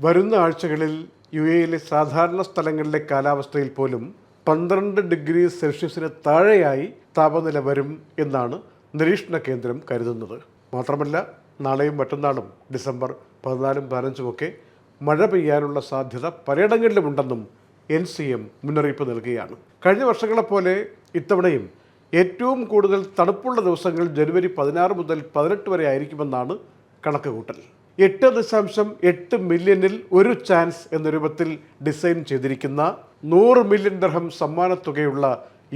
വരുന്ന ആഴ്ചകളിൽ യു എയിലെ സാധാരണ സ്ഥലങ്ങളിലെ കാലാവസ്ഥയിൽ പോലും പന്ത്രണ്ട് ഡിഗ്രി സെൽഷ്യസിന് താഴെയായി താപനില വരും എന്നാണ് നിരീക്ഷണ കേന്ദ്രം കരുതുന്നത്. മാത്രമല്ല നാളെയും മറ്റന്നാളും ഡിസംബർ പതിനാലും പതിനഞ്ചുമൊക്കെ മഴ പെയ്യാനുള്ള സാധ്യത പലയിടങ്ങളിലുമുണ്ടെന്നും എൻ സി എം മുന്നറിയിപ്പ് നൽകുകയാണ്. കഴിഞ്ഞ വർഷങ്ങളെപ്പോലെ ഇത്തവണയും ഏറ്റവും കൂടുതൽ തണുപ്പുള്ള ദിവസങ്ങൾ ജനുവരി പതിനാറ് മുതൽ പതിനെട്ട് വരെ ആയിരിക്കുമെന്നാണ് കണക്കുകൂട്ടൽ. എട്ട് ദശാംശം എട്ട് മില്യണിൽ ഒരു ചാൻസ് എന്ന രൂപത്തിൽ ഡിസൈൻ ചെയ്തിരിക്കുന്ന നൂറ് മില്യൺ ദർഹം സമ്മാനത്തുകയുള്ള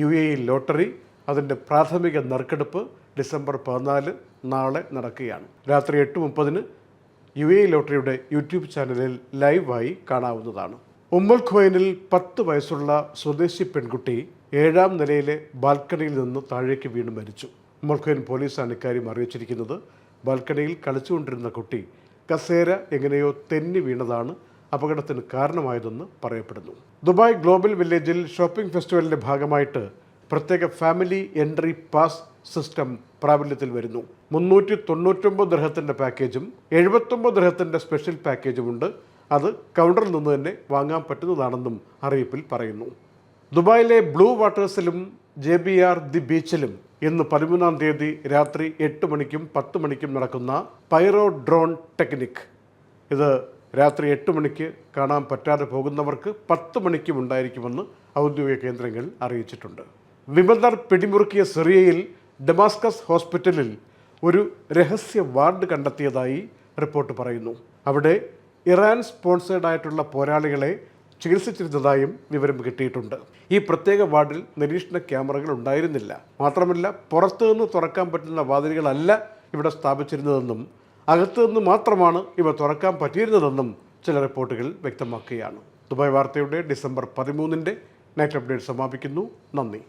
യു എ ഇ ലോട്ടറി അതിന്റെ പ്രാഥമിക നറുക്കെടുപ്പ് ഡിസംബർ പതിനാല് നാളെ നടക്കുകയാണ്. രാത്രി എട്ട് മുപ്പതിന് യു എ ലോട്ടറിയുടെ യൂട്യൂബ് ചാനലിൽ ലൈവായി കാണാവുന്നതാണ്. ഉമ്മൽ ഖുവൈനിൽ പത്ത് വയസ്സുള്ള സ്വദേശി പെൺകുട്ടി ഏഴാം നിലയിലെ ബാൽക്കണിയിൽ നിന്ന് താഴേക്ക് വീണ് മരിച്ചു. ഉമ്മൽ ഖുവൈൻ പോലീസാണ് ഇക്കാര്യം അറിയിച്ചിരിക്കുന്നത്. ബാൽക്കണിയിൽ കളിച്ചുകൊണ്ടിരുന്ന കുട്ടി കസേര എങ്ങനെയോ തെന്നി വീണതാണ് അപകടത്തിന് കാരണമായതെന്ന് പറയപ്പെടുന്നു. ദുബായ് ഗ്ലോബൽ വില്ലേജിൽ ഷോപ്പിംഗ് ഫെസ്റ്റിവലിന്റെ ഭാഗമായിട്ട് പ്രത്യേക ഫാമിലി എൻട്രി പാസ് സിസ്റ്റം പ്രാബല്യത്തിൽ വരുന്നു. മുന്നൂറ്റി തൊണ്ണൂറ്റൊമ്പത് ദൃഹത്തിന്റെ പാക്കേജും എഴുപത്തൊമ്പത് ദൃഹത്തിന്റെ സ്പെഷ്യൽ പാക്കേജും ഉണ്ട്. അത് കൗണ്ടറിൽ നിന്ന് തന്നെ വാങ്ങാൻ പറ്റുന്നതാണെന്നും അറിയിപ്പിൽ പറയുന്നു. ദുബായിലെ ബ്ലൂ വാട്ടേഴ്സിലും ജെ ബി ആർ ദി ബീച്ചിലും ഇന്ന് പതിമൂന്നാം തീയതി രാത്രി എട്ട് മണിക്കും പത്ത് മണിക്കും നടക്കുന്ന പൈറോ ഡ്രോൺ ടെക്നിക്. ഇത് രാത്രി എട്ട് മണിക്ക് കാണാൻ പറ്റാതെ പോകുന്നവർക്ക് പത്ത് മണിക്കും ഉണ്ടായിരിക്കുമെന്ന് ഔദ്യോഗിക കേന്ദ്രങ്ങൾ അറിയിച്ചിട്ടുണ്ട്. വിമതർ പിടിമുറുക്കിയ സിറിയയിൽ ഡെമാസ്കസ് ഹോസ്പിറ്റലിൽ ഒരു രഹസ്യ വാർഡ് കണ്ടെത്തിയതായി റിപ്പോർട്ട് പറയുന്നു. അവിടെ ഇറാൻ സ്പോൺസേഡ് ആയിട്ടുള്ള പോരാളികളെ ചികിത്സിച്ചിരുന്നതായും വിവരം കിട്ടിയിട്ടുണ്ട്. ഈ പ്രത്യേക വാർഡിൽ നിരീക്ഷണ ക്യാമറകൾ ഉണ്ടായിരുന്നില്ല. മാത്രമല്ല പുറത്തുനിന്ന് തുറക്കാൻ പറ്റുന്ന വാതിലുകളല്ല ഇവിടെ സ്ഥാപിച്ചിരുന്നതെന്നും അകത്തുനിന്ന് മാത്രമാണ് ഇവ തുറക്കാൻ പറ്റിയിരുന്നതെന്നും ചില റിപ്പോർട്ടുകൾ വ്യക്തമാക്കുകയാണ്. ദുബായ് വാർത്തയുടെ ഡിസംബർ പതിമൂന്നിന്റെ നൈറ്റ് അപ്ഡേറ്റ് സമാപിക്കുന്നു. നന്ദി.